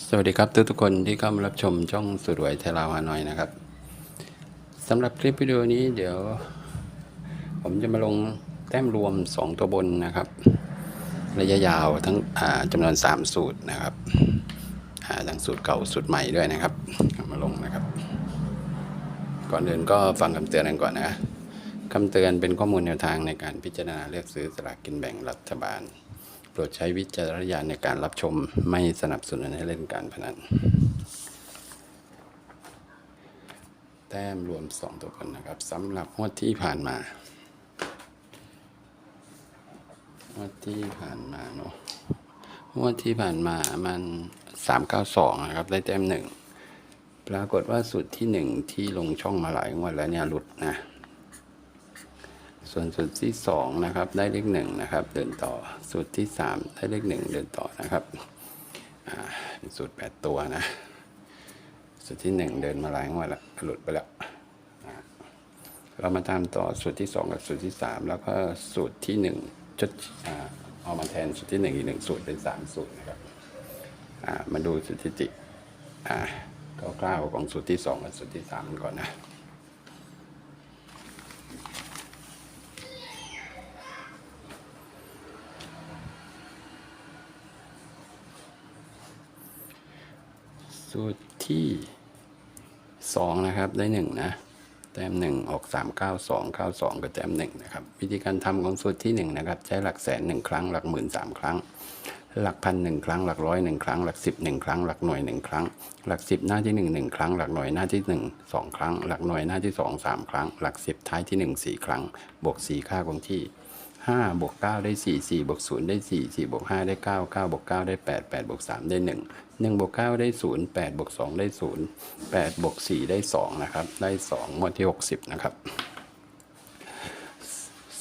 สวัสดีครับทุกทุกๆคนที่เข้ามารับชมช่องสุดรวยเทลาวฮานอยนะครับสำหรับคลิปวิดีโอนี้เดี๋ยว ผมจะมาลงแต้มรวม 2 ตัวบนนะครับ ระยะยาวทั้งจำนวน 3 สูตรนะครับอ่าทั้งสูตรเก่าสูตรใหม่ด้วยนะครับมาลงนะครับ ก่อนอื่นก็ฟังคำเตือนกันก่อนนะคำเตือนเป็นข้อมูลแนวทางในการพิจารณาเลือกซื้อสลากกินแบ่งรัฐบาล โปรดใช้วิจารณญาณในการรับชมไม่สนับสนุนให้เล่นการพนัน แต้มรวม 2 ตัวกันนะครับสำหรับงวดที่ผ่านมางวดที่ผ่านมาเนาะงวดที่ผ่านมามัน 392 นะครับ ได้แต้มหนึ่งปรากฏว่าสูตรที่หนึ่งที่ลงช่องมาหลายงวดแล้วเนี่ยหลุดนะ ส่วนสูตรที่สองนะครับได้เลขหนึ่งนะครับเดินต่อสูตรที่สามได้เลขหนึ่งเดินต่อนะครับเป็นสูตรแปดตัวนะสูตรที่หนึ่งเดินมาหลายงวดล้วหลุดไปแล้วเรามาตามต่อสูตรที่สองกับสูตรที่สามแล้วก็สูตรที่หนึ่งจดเอามาแทนสูตรที่หนึ่งอีกหนึ่งสูตรเป็นสามสูตรนะครับมาดูสถิติคร่าวๆของสูตรที่สองกับสูตรที่สามกันก่อนนะ สูตรที่สองนะครับได้หนึ่งนะแต้มหนึ่งออกสามเก้าสองเก้าสองกับแต้มหนึ่งนะครับวิธีการทำของสูตรที่หนึ่งนะครับใช้หลักแสนหนึ่งครั้งหลักหมื่นสามครั้ง หลักพันหนึ่งครั้งหลักร้อยหนึ่งครั้งหลักสิบหนึ่งครั้งหลักหน่วยหนึ่งครั้ง หลักสิบหน้าที่หนึ่งหนึ่งครั้งหลักหน่วยหน้าที่หนึ่งสองครั้ง หลักหน่วยหน้าที่สองสามครั้ง หลักสิบท้ายที่หนึ่งสี่ครั้งบวกสี่ค่าคงที่ ห้าบวกเก้าได้สี่สี่บวกศูนย์ได้สี่สี่บวกห้าได้เก้าเก้าบวกเก้าได้แปดแปดบวกสามได้หนึ่งหนึ่งบวกเก้าได้ศูนย์แปดบวกสองได้ศูนย์แปดบวกสี่ได้สองนะครับ ได้สองงวดที่หกสิบนะครับ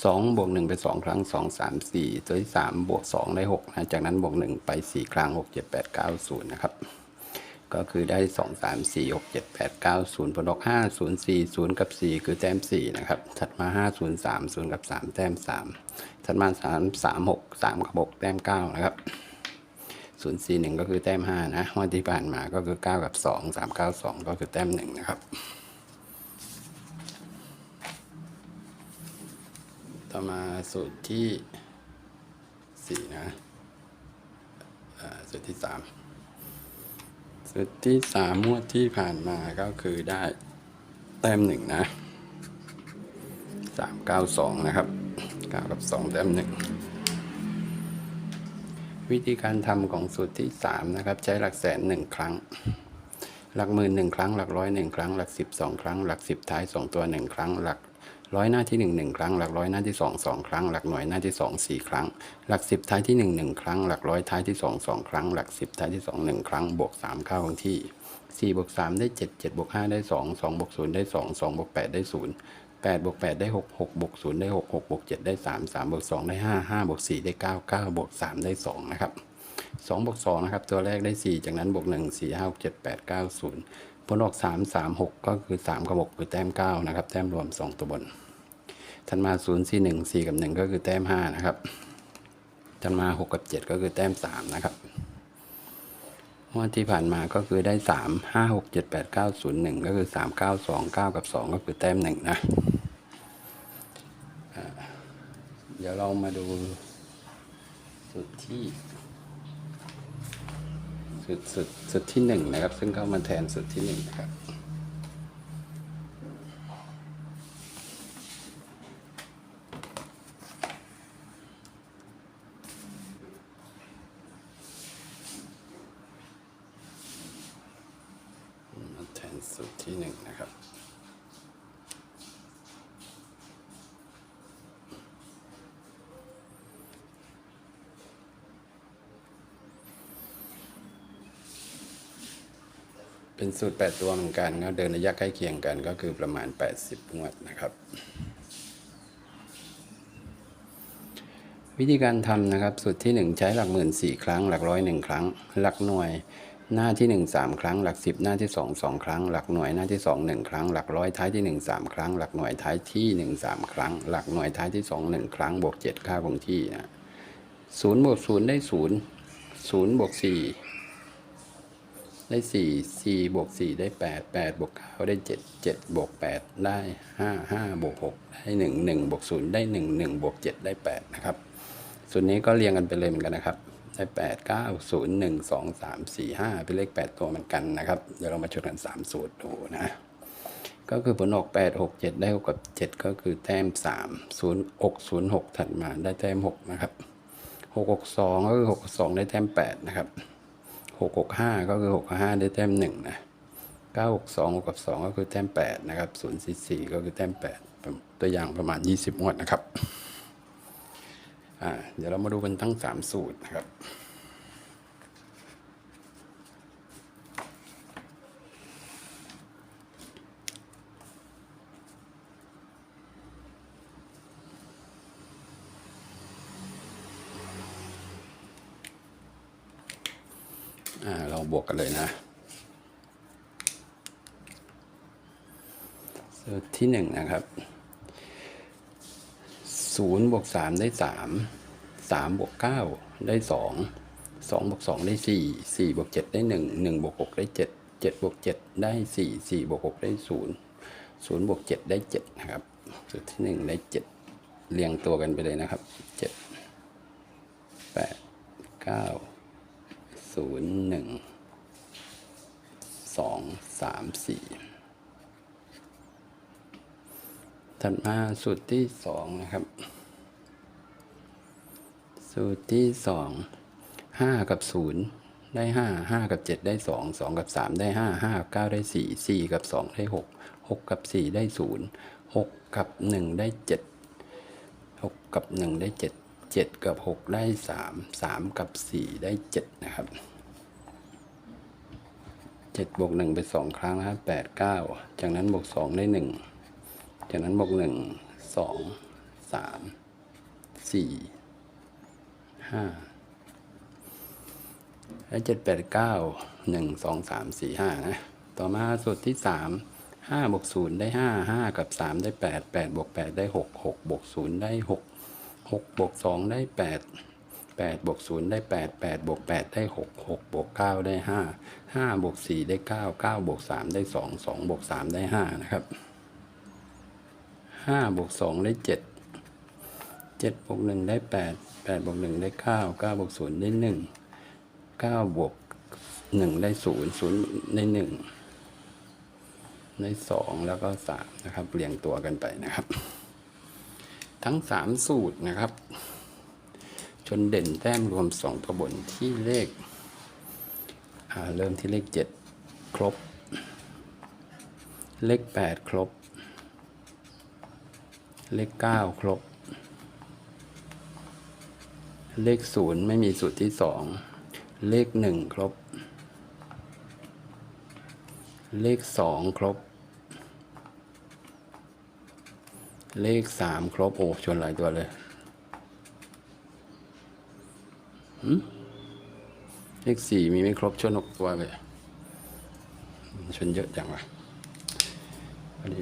สองบวกหนึ่งไปสองครั้งสองสามสี่ตัวที่สามบวกสองได้หกนะจากนั้นบวกหนึ่งไปสี่ครั้งหกเจ็ดแปดเก้าศูนย์นะครับ ก็คือได้ 2 3 4 6 7 8 9 0ผลออก5 0 4 0 กับ 4 คือแต้ม 4 นะครับ ถัดมา 5 0 3 0 กับ 3 แต้ม 3 ถัดมา 3 3 6 3 กับ 6 แต้ม 9 นะครับ 0 4 1 ก็คือแต้ม 5 นะวันที่ผ่านมาก็คือ 9 กับ 2 3 9 2 ก็คือแต้ม 1 นะครับ ต่อมาสูตรที่ 4 นะสูตรที่ 3 ชุดที่สามงวดที่ผ่านมาก็คือได้แต้มหนึ่งนะสามเก้าสองนะครับเก้ากับสองแต้มหนึ่งวิธีการทำของสูตรที่สามนะครับ ใช้หลักแสนหนึ่งครั้ง หลักหมื่นหนึ่งครั้ง หลักร้อยหนึ่งครั้ง หลักสิบสองครั้ง หลักสิบท้ายสองตัวหนึ่งครั้ง หลัก ร้อยหน้าที่หนึ่งหนึ่งครั้ง หลักร้อยหน้าที่สองสองครั้ง หลักหน่วยหน้าที่สองสี่ครั้ง หลักสิบท้ายที่หนึ่งหนึ่งครั้ง หลักร้อยท้ายที่สองสองครั้ง หลักสิบท้ายที่สองหนึ่งครั้ง บวกสามเข้าคงที่สี่บวกสามได้เจ็ดเจ็ดบวกห้าได้สองสองบวกศูนย์ได้สองสองบวกแปดได้ศูนย์แปดบวกแปดได้หกหกบวกศูนย์ได้หกหกบวกเจ็ดได้สามสามบวกสองได้ห้าห้าบวกสี่ได้เก้าเก้าบวกสามได้สองนะครับสองบวกสองนะครับ ตัวแรกได้สี่จากนั้นบวกหนึ่งสี่ห้าหกเจ็ดแปดเก้าศูนย์ผลออกสามสามหกก็คือสามกับหกคือแต้มเก้านะครับ แต้มรวมสองตัวบน ถัดมา0 4 1 4กับ1ก็คือแต้ม5นะครับถัดมา6กับ7ก็คือแต้ม3นะครับงวดที่ผ่านมาก็คือได้3 5 6 7 8 9 0 1ก็คือ3 9 2 9กับ2ก็คือแต้ม1นะอ่าเดี๋ยวเรามาดูสุดที่สุดสุดสุดที่1นะครับ ซึ่งเข้ามาแทนสุดที่1นะครับ มาแที่หนึ่งนะครับ เป็นสูตร 8 ตัวเหมือนกันก็เดินระยะใกล้เคียงกันก็คือประมาณ 80งวดนะครับวิธีการทำนะครับสูตรที่ 1 ใช้หลักหมื่นสี่ครั้ง หลักร้อยหนึ่งครั้ง หลักหน่วย หน้าที่ 1 3 ครั้งหลัก 10 หน้าที่ 2 2 ครั้ง หลักหน่วยหน้าที่ 2 1 ครั้ง หลักร้อยท้ายที่ 1 3 ครั้ง หลักหน่วยท้ายที่ 1 3 ครั้ง หลักหน่วยท้ายที่ 2 1 ครั้งบวก7 ค่าคงที่นะศูนย์บวกศูนย์ได้ศูนย์ศูนย์บวกสี่ได้สี่สี่บวกสี่ได้แปดแปดบวกเก้าได้เจ็ดเจ็ดบวกแปดได้ห้าห้าบวกหกได้หนึ่งหนึ่งบวกศูนย์ได้หนึ่งหนึ่งบวกเจ็ดได้แปดนะครับส่วนนี้ก็เรียงกันไปเลยเหมือนกันนะครับ ได้แปดเก้าศูนย์หนึ่งสองสามสี่ห้าเป็นเลขแปดตัวเหมือนกันนะครับ เดี๋ยวเรามาชนกันสามสูตรดูนะ ก็คือผลออกแปดหกเจ็ดได้หกกับเจ็ดก็คือแต้มสามศูนย์หกศูนย์หกถัดมาได้แต้มหกนะครับหกหกสองก็คือหกสองได้แต้มแปดนะครับหกหกห้าก็คือหกห้าได้แต้มหนึ่งนะเก้าหกสองหกกับสองก็คือแต้มแปดนะครับศูนย์สี่สี่ก็คือแต้มแปดตัวอย่างประมาณยี่สิบงวดนะครับ เดี๋ยวเรามาดูกันทั้ง3สูตรนะครับเราบวกกันเลยนะสูตรที่หนึ่งนะครับ ศูนย์บวกสามได้สามสามบวกเก้าได้สองสองบวกสองได้สี่สี่บวกเจ็ดได้หนึ่งหนึ่งบวกหกได้เจ็ดเจ็ดบวกเจ็ดได้สี่สี่บวกหกได้ศูนย์ศูนย์บวกเจ็ดได้เจ็ดนะครับสูตรที่หนึ่งได้เจ็ดเรียงตัวกันไปเลยนะครับเจ็ดแปดเก้าศูนย์หนึ่งสองสามสี่ ถัดมาสูตรที่สองนะครับ สูตรที่สองห้ากับศูนย์ได้ห้าห้ากับเจ็ดได้สองสองกับสามได้ห้าห้ากับเก้าได้สี่สี่กับสองได้หกหกกับสี่ได้ศูนย์หกกับหนึ่งได้เจ็ดหกกับหนึ่งได้เจ็ดเจ็ดกับหกได้สามสามกับสี่ได้เจ็ดนะครับเจ็ดบวกหนึ่งไปสองครั้งนะครับแปดเก้าจากนั้นบวกสองได้หนึ่ง จากนั้นบวกหนึ่งสองสามสี่ห้าและเจ็ดแปดเก้าหนึ่งสองสามสี่ห้านะ ต่อมาสูตรที่สามห้าบวกศูนย์ได้ห้าห้ากับสามได้แปดแปดบวกแปดได้หกหกบวกศูนย์ได้หกหกบวกสองได้แปดแปดบวกศูนย์ได้แปดแปดบวกแปดได้หกหกบวกเก้าได้ห้าห้าบวกสี่ได้เก้าเก้าบวกสามได้สองสองบวกสามได้ห้านะครับ ห้าบวกสองได้เจ็ดเจ็ดบวกหนึ่งได้แปดแปดบวกหนึ่งได้เก้าเก้าบวกศูนย์ได้หนึ่งเก้าบวกหนึ่งได้ศูนย์ศูนย์ได้หนึ่งได้สองแล้วก็สามนะครับเรียงตัวกันไปนะครับ ทั้งสามสูตรนะครับ ชนเด่นแต้มรวมสองตัวบนที่เลขเริ่มที่เลขเจ็ดครบ เลขแปดครบ เลขเก้าครบ เลขศูนย์ไม่มีสูตรที่สองเลขหนึ่งครบ เลขสองครบ เลขสามครบ โอ้ชนหลายตัวเลยเลขสี่มีไม่ครบชนหกตัวเลย ชนเยอะจังวะพอดี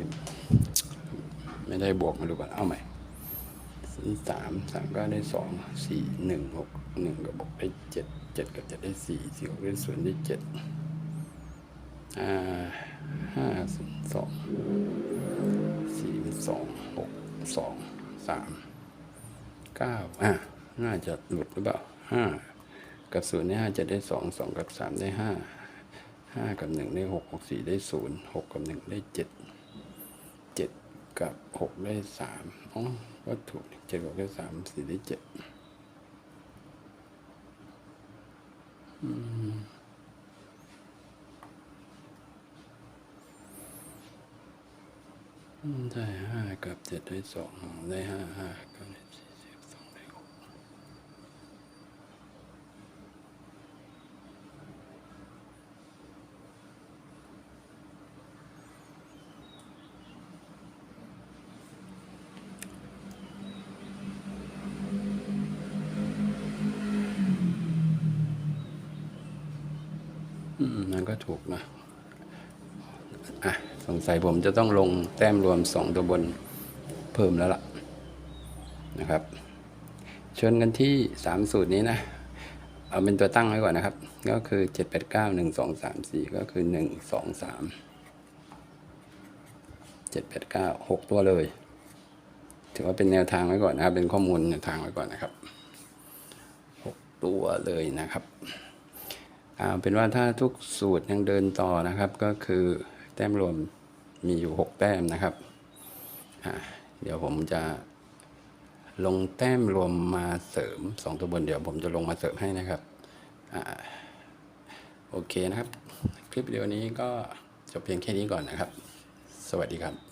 ไม่ได้บวกมาดูก่อนเอาใหม่สามสามก็ได้สองสี่หนึ่งหกหนึ่งก็บอกได้เจ็ดเจ็ดกับเจ็ดได้สี่สี่หกได้ศูนย์ได้เจ็ดอ่าห้าสองสี่เป็นสองหกสองสามเก้าอะน่าจะหลุดหรือเปล่าห้ากับศูนย์ได้ห้าจะได้สองสองกับสามได้ห้าห้ากับหนึ่งได้หกหกสี่ได้ศูนย์หกกับหนึ่งได้เจ็ด กับหกได้สามอ๋อก็ถูกเจ็ดกับหกได้สามสี่ได้เจ็ดอืมอืมได้ห้ากับเจ็ดได้สองได้ห้าห้ากับสี่สิบสองได้หกอืมนั่นก็ ถูกนะอะสงสัยผมจะต้องลงแต้มรวมสองตัวบนเพิ่มแล้วล่ะนะครับชวนกันที่สามสูตรนี้นะ เอาเป็นตัวตั้งไว้ก่อนนะครับ ก็คือเจ็ดแปดเก้าหนึ่งสองสามสี่ก็คือหนึ่งสองสามเจ็ดแปดเก้าหกตัวเลย ถือว่าเป็นแนวทางไว้ก่อนนะครับ เป็นข้อมูลแนวทางไว้ก่อนนะครับหกตัวเลยนะครับ เอาเป็นว่าถ้าทุกสูตรยังเดินต่อนะครับ ก็คือแต้มรวมมีอยู่หกแต้มนะครับ เดี๋ยวผมจะลงแต้มรวมมาเสริมสองตัวบนเดี๋ยวผมจะลงมาเสริมให้นะครับอโอเคนะครับ คลิปวิดีโอนี้ก็จบเพียงแค่นี้ก่อนนะครับ สวัสดีครับ